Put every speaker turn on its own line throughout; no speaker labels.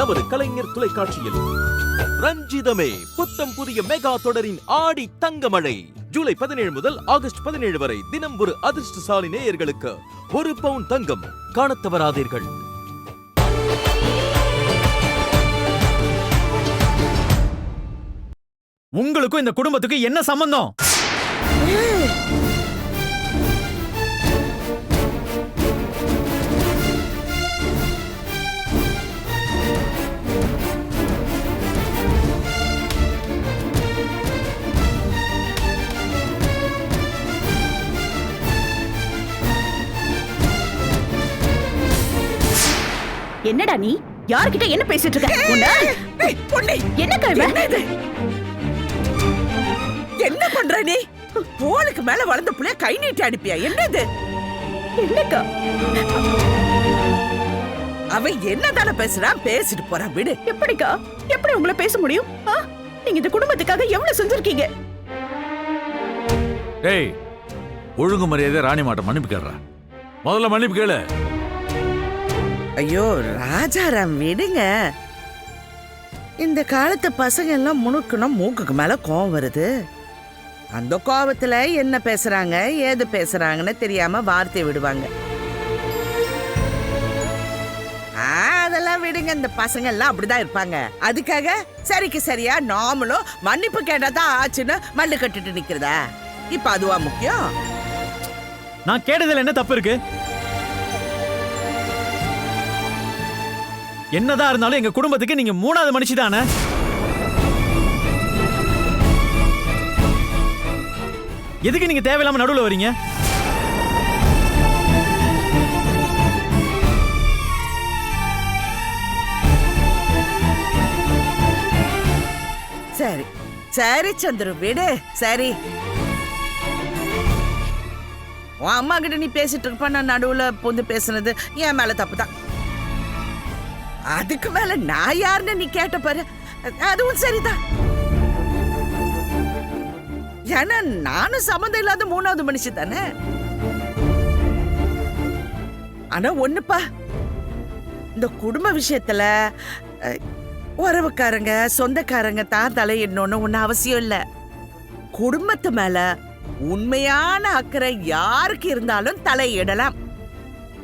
நமது கலைஞர் தொலைக்காட்சியில். ரஞ்சிதமே புத்தம் புதிய மெகா தொடரின் ஆடி தங்கமழை. ஜூலை பதினேழு முதல் ஆகஸ்ட் பதினேழு வரை தினம் ஒரு அதிர்ஷ்டசாலி நேயர்களுக்கு ஒரு பவுன் தங்கம் காணத் தவறாதீர்கள்.
உங்களுக்கும் இந்த குடும்பத்துக்கு என்ன சம்பந்தம்?
என்னடா நீ? யார்கிட்ட என்ன பேசிட்டு இருக்க?
பொண்ணே,
என்ன கழுவ
என்ன இது? என்ன பண்ற நீ? போலுக்கு மேல வளர்ந்த புள்ளைய கை நீட்டி அனுப்பியா? என்னது?
என்னக்கா?
அவன் என்னதான பேசுறான் பேசிட்டு போறான் விடு.
எப்படிக்கா? எப்படி உங்களை பேச முடியும்? ஆ? நீங்க இந்த குடும்பத்துக்காக எவ்வளவு செஞ்சிருக்கீங்க?
டேய் ஒழுங்கு மரியாதை ராணி மாட்ட மன்னிப்பு கேடுறா முதல்ல மன்னிப்பு கேளு.
ஐயோ ராஜாராம் விடுங்க. இந்த காலத்து பசங்க எல்லாம் முணுக்குனா மூக்குக்கு மேல கோவம் வருது. அந்த கோபத்துல என்ன பேசுறாங்க ஏது பேசுறாங்கன்னு தெரியாம வார்த்தை விடுவாங்க. அதெல்லாம் விடுங்க இந்த பசங்க எல்லாம் அப்படிதான் இருப்பாங்க. அதுக்காக சரிக்கு சரியா நாமளும் மன்னிப்பு கேட்டாதான் ஆச்சுன்னு மல்லு கட்டிட்டு நிக்கிறதா? இப்ப அதுவா முக்கியம்?
நான் கேட்டதுல என்ன தப்பு இருக்கு? என்னதான் இருந்தாலும் எங்க குடும்பத்துக்கு நீங்க மூணாவது மனுஷி தானே? எதுக்கு நீங்க தேவையில்லாம நடுவில் வரீங்க?
சரி. சரி சந்துரு விடு. சரி. உன் அம்மா கிட்ட நீ பேசிட்டு இருப்ப நான் நடுவுல புந்து பேசுனது என் மேல தப்பு தான் அதுக்கு மேல நான் யாருன்னு நீ கேட்ட பாரு. அதுவும் சரிதான். ஏன்னா நானும் சம்மந்தம் இல்லாத மூணாவது மனுஷி தானே? ஆனா ஒண்ணுப்பா இந்த குடும்ப விஷயத்துல உறவுக்காரங்க சொந்தக்காரங்க தான் தலையிடணும்னு ஒண்ணு அவசியம் இல்ல. குடும்பத்து மேல உண்மையான அக்கறை யாருக்கு இருந்தாலும் தலையிடலாம்.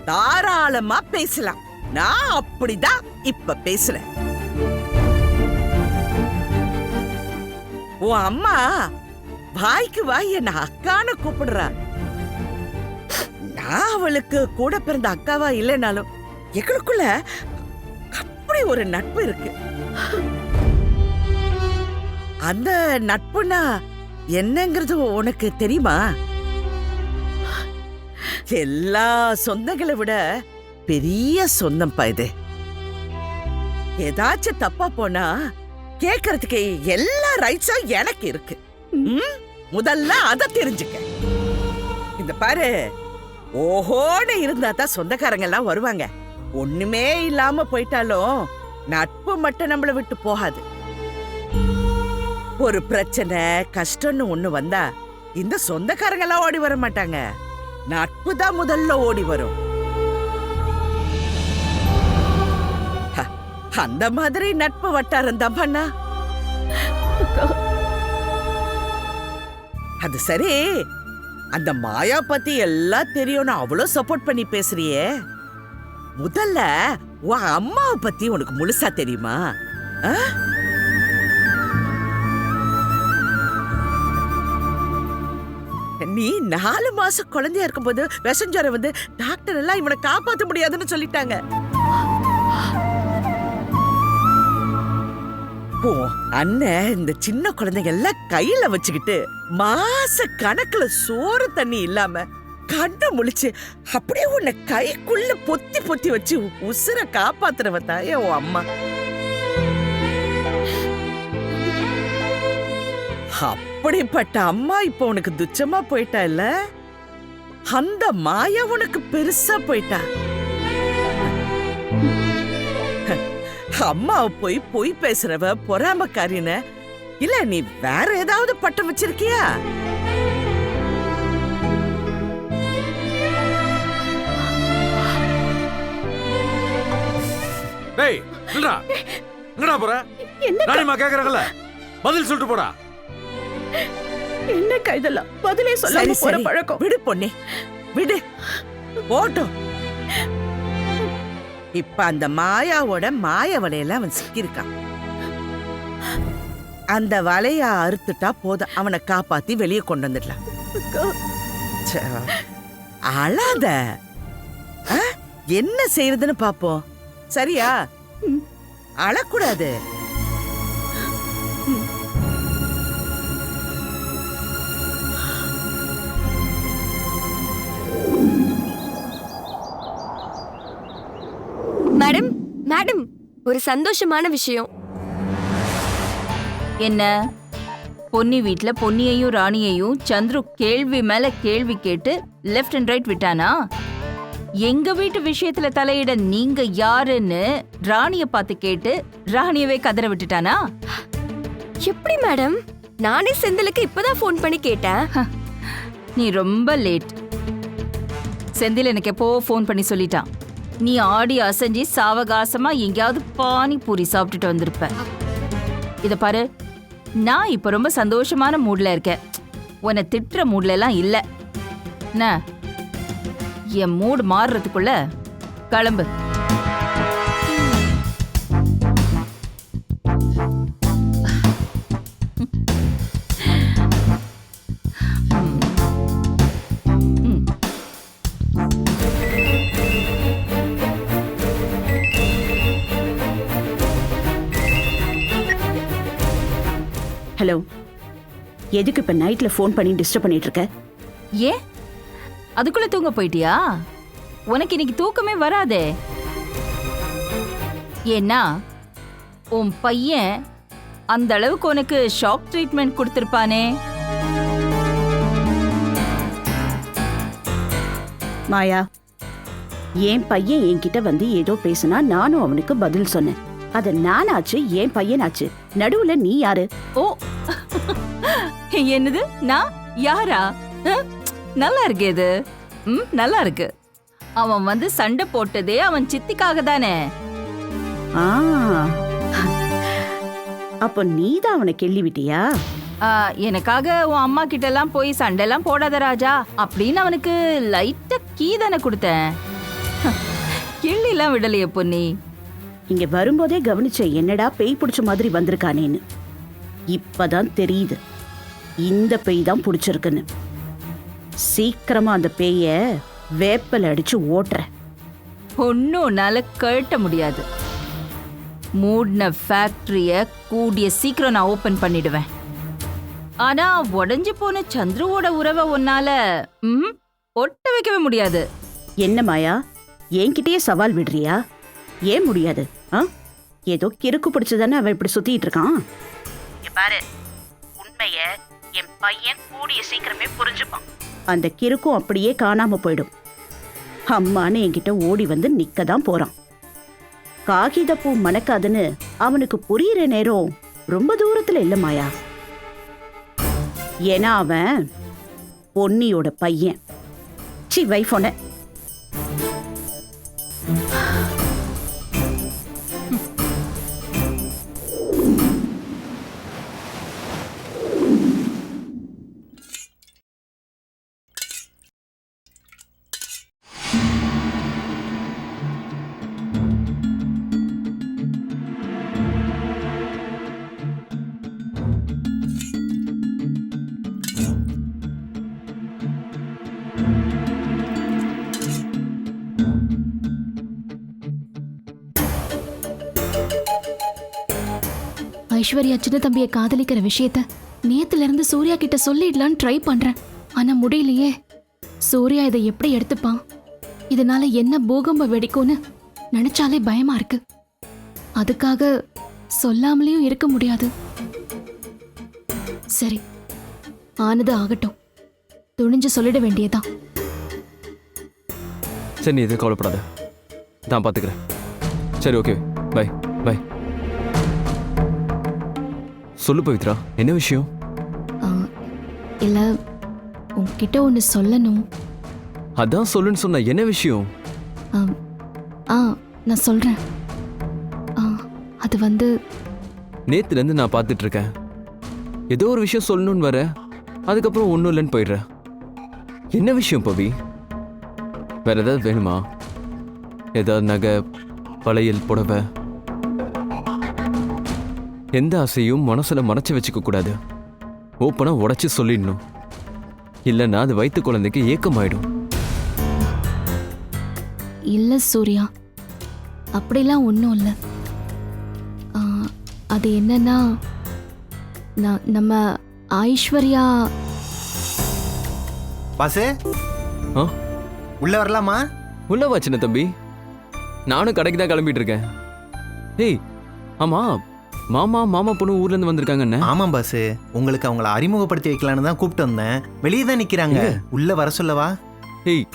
தாராளமா பேசலாம். நான் அப்படிதான் இப்ப பேசுறேன். உன் அம்மா வாய்க்கு வாய் என்ன அக்கான்னு கூப்பிடுறா. நான் அவளுக்கு கூட பிறந்த அக்காவா இல்லைனாலும் எங்களுக்குள்ள அப்படி ஒரு நட்பு இருக்கு. அந்த நட்புனா என்னங்கிறது உனக்கு தெரியுமா? எல்லா சொந்தங்களை விட பெரிய சொந்தம் இது. ஏதாச்சும் தப்பா போனா கேக்குறதுக்கு எல்லா ரைட்ஸும் எனக்கு இருக்கு. முதல்ல அத தெரிஞ்சுக்க. இந்த பாரு ஓஹோன்னு இருந்தா தான் சொந்தக்காரங்க எல்லாம் வருவாங்க. ஒண்ணுமே இல்லாம போயிட்டாலும் நட்பு மட்டும் நம்மள விட்டு போகாது. ஒரு பிரச்சனை கஷ்டம்னு ஒண்ணு வந்தா இந்த சொந்தக்காரங்க எல்லாம் ஓடி வர மாட்டாங்க. நட்பு தான் முதல்ல ஓடி வரும். அந்த மாதிரி நட்பு வட்டாரம் தான் பண்ணா. அது சரி. அந்த மாயா பத்தி எல்லாம் தெரியும்னு அவ்வளோ சப்போர்ட் பண்ணி பேசுறியே. முதல்ல உன் அம்மாவை பத்தி உனக்கு முழுசா தெரியுமா? ஆ? நீ நாலு மாசம் குழந்தையா இருக்கும்போது விஷஞ்சரம் வந்து டாக்டர் எல்லாம் இவனை காப்பாற்ற முடியாதுன்னு சொல்லிட்டாங்க. ஓ அண்ணன் இந்த சின்ன குழந்தைங்க எல்லாம் கையில வச்சுக்கிட்டு மாச கணக்குல சோறு தண்ணி இல்லாம கண்ணை முழிச்சு அப்படியே உன்னை கைக்குள்ள பொத்தி பொத்தி வச்சு உசுர காப்பாத்துறவ தாயே உன் அம்மா. அப்படிப்பட்ட அம்மா இப்போ உனக்கு துச்சமா போயிட்டா இல்ல அந்த மாயா உனக்கு பெருசா போயிட்டா. அம்மா போய் பொய் பேசுறவ பொறாமக்காரின இல்ல நீ வேற ஏதாவது பட்டம் வச்சிருக்கியா?
டேய் இல்லடா எங்கடா போற?
என்ன
ராணிமா கேக்குறாங்கல்ல. பதில் சொல்லிட்டு போடா.
என்னக்கா இதெல்லாம்? பதிலே சொல்லாம போற பழக்கம்.
விடு பொண்ணே விடு. போட்டும். இப்ப அந்த மாயாவோட மாய வலையில அவன் சிக்கியிருக்கான். அந்த வலைய அறுத்துட்டா போதும். அவனை காப்பாத்தி வெளியே கொண்டு வந்துடலாம். அழாத. என்ன செய்யறதுன்னு பாப்போம். சரியா? அழக்கூடாது.
ஒரு சந்தோஷமான விஷயம்.
என்ன? பொன்னி வீட்ல பொன்னியையும் ராணியையும் சந்துரு கேள்வி மேல கேள்வி கேட்டு லெஃப்ட் அண்ட் ரைட் விட்டானா? எங்க வீட்டு விஷயத்துல தலையிட நீங்க யாருன்னு ராணிய பார்த்து கேட்டு ராணியவே கதற விட்டுட்டானா?
எப்படி மேடம்? நானே செந்திலுக்கு இப்பதான் ஃபோன் பண்ணி கேட்டேன்.
நீ ரொம்ப லேட் செந்தில் எனக்கு எப்போ ஃபோன் பண்ணி சொல்லிட்டான். நீ ஆடி அசைஞ்சி சாவகாசமா எங்கேயாவது பானிபூரி சாப்பிட்டுட்டு வந்திருப்ப. இத பாரு நான் இப்ப ரொம்ப சந்தோஷமான மூட்ல இருக்கேன். உன்னை திட்டுற மூட்ல எல்லாம் இல்ல. என்ன? என் மூடு மாறுறதுக்குள்ள கிளம்பு.
எதுக்கு இப்ப நைட்ல ஃபோன் பண்ணி டிஸ்டர்ப் பண்ணிட்டு இருக்க
ஏன் அதுக்குள்ள தூங்க போயிட்டியா? உனக்கு இன்னைக்கு தூக்கமே வராதே. ஏன்னா உன் பையன் அந்த அளவுக்கு உனக்கு ஷாக் ட்ரீட்மெண்ட் கொடுத்திருப்பானே.
மாயா என் பையன் என்கிட்ட வந்து ஏதோ பேசினா நானும் அவனுக்கு பதில் சொன்னேன். அத நானாச்சு என் பையனாச்சு. நடுவுல நீ யாரு?
ஓ. என்னது? நான் யாரா? அஹ், நல்லா இருக்கு இது. ம் நல்லா இருக்கு. அவன் வந்து சண்டை போட்டதே அவன் சித்திக்காக தானே.
ஆ. அப்போ நீதான் அவனை கிள்ளி விட்டியா?
ஆ, எனக்காக உன் அம்மா கிட்ட எல்லாம் போய் சண்டைலாம் போடாத ராஜா. அப்படின்னு அவனுக்கு லைட்டா கீ தானே கொடுத்தேன். கிள்ளிலாம் விடலையே பொன்னி.
இங்க வரும்போதே கவனிச்ச என்னடா பேய் பிடிச்ச மாதிரி வந்திருக்கானேன்னு. இப்பதான் தெரியுது. இந்த பேய் தான் பிடிச்சிருக்குன்னு. சீக்கிரமா அந்த பேய வேப்பல அடிச்சு ஓட்டுறேன்
ஒன்னும்னால கழட்ட முடியாது. மூடின ஃபேக்டரிய கூடிய சீக்கிரம் நான் ஓபன் பண்ணிடுவேன். ஆனா உடைஞ்சு போன சந்துருவோட உறவை உன்னால ம், ஒட்ட வைக்கவே முடியாது.
என்ன மாயா? என்கிட்டயே சவால் விடுறியா? ஏன் முடியாது? ஆ? ஏதோ கிறுக்கு பிடிச்சதானே அவன் இப்படி சுத்திட்டு இருக்கான்? பாரு உண்மைய என் பையன் கூடிய சீக்கிரமே புரிஞ்சுப்பான். அந்த கிறுக்கும் அப்படியே காணாம போயிடும். அம்மான்னு என்கிட்ட ஓடி வந்து நிக்க தான் போறான் காகிதப்பூ மணக்காதுன்னு அவனுக்கு புரியுற நேரம் ரொம்ப தூரத்துல இல்ல மாயா. ஏன்னா அவன் பொன்னியோட பையன். சி வைஃபோன
ஐஸ்வர்யா சின்ன தம்பியை காதலிக்கிற விஷயத்த நேத்துல இருந்து சூர்யா கிட்ட சொல்லிடலான்னு ட்ரை பண்றேன். ஆனா முடியலையே. சூர்யா இதை எப்படி எடுத்துப்பான்? இதனால என்ன பூகம்பம் வெடிக்கும்னு நினைச்சாலே பயமா இருக்கு. அதுக்காக சொல்லாமலேயும் இருக்க முடியாது. சரி ஆனது ஆகட்டும். துணிஞ்சு சொல்லிட வேண்டியதான்
சரி நீ இது கவலைப்படாத. நான் பார்த்துக்கிறேன் சரி ஓகே பை பை சொல்லு பவித்ரா என்ன விஷயம்?
இல்ல உன்கிட்ட ஒன்று சொல்லணும்.
அதான் சொல்லுன்னு சொன்ன என்ன விஷயம்?
ஆ, நான் சொல்றேன். ஆ அது வந்து
நேத்துலேருந்து நான் பார்த்துட்டு இருக்கேன் ஏதோ ஒரு விஷயம் சொல்லணும்னு வர அதுக்கப்புறம் ஒன்றும் இல்லைன்னு போயிடுற. என்ன விஷயம் பவி? வேற ஏதாவது வேணுமா? ஏதாவது நகை பழையல் புடவை? எந்த ஆசையும் மனசுல மறைச்சு வச்சுக்க கூடாது. ஓப்பனா உடைச்சு சொல்லிடணும். இல்லைன்னா அது வயிற்று குழந்தைக்கு ஏக்கமாயிடும்.
இல்ல சூர்யா. அப்படிலாம் ஒன்றும் இல்லை. அது என்னன்னா நான் நம்ம ஐஸ்வர்யா.
பாசு?
ஆ?
உள்ள வரலாமா?
உள்ளவா சின்ன தம்பி. நானும் கடைக்கு தான் கிளம்பிட்டு இருக்கேன். ஏய் ஆமா மாமா மாமா பொண்ணு ஊர்ல இருந்து வந்திருக்காங்க என்ன
ஆமாம் பாசு. உங்களுக்கு அவங்கள அறிமுகப்படுத்தி வைக்கலான்னு தான் கூப்பிட்டு வந்தேன். வெளியே தான் நிக்கிறாங்க. உள்ள வர சொல்லவா?
ஏய்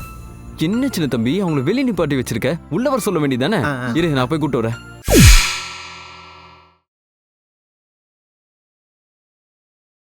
என்ன சின்ன தம்பி? அவங்கள வெளியே நிப்பாட்டி வச்சிருக்க? உள்ள வர சொல்ல வேண்டியதானே. இரு நான் போய் கூட்டு வரேன்.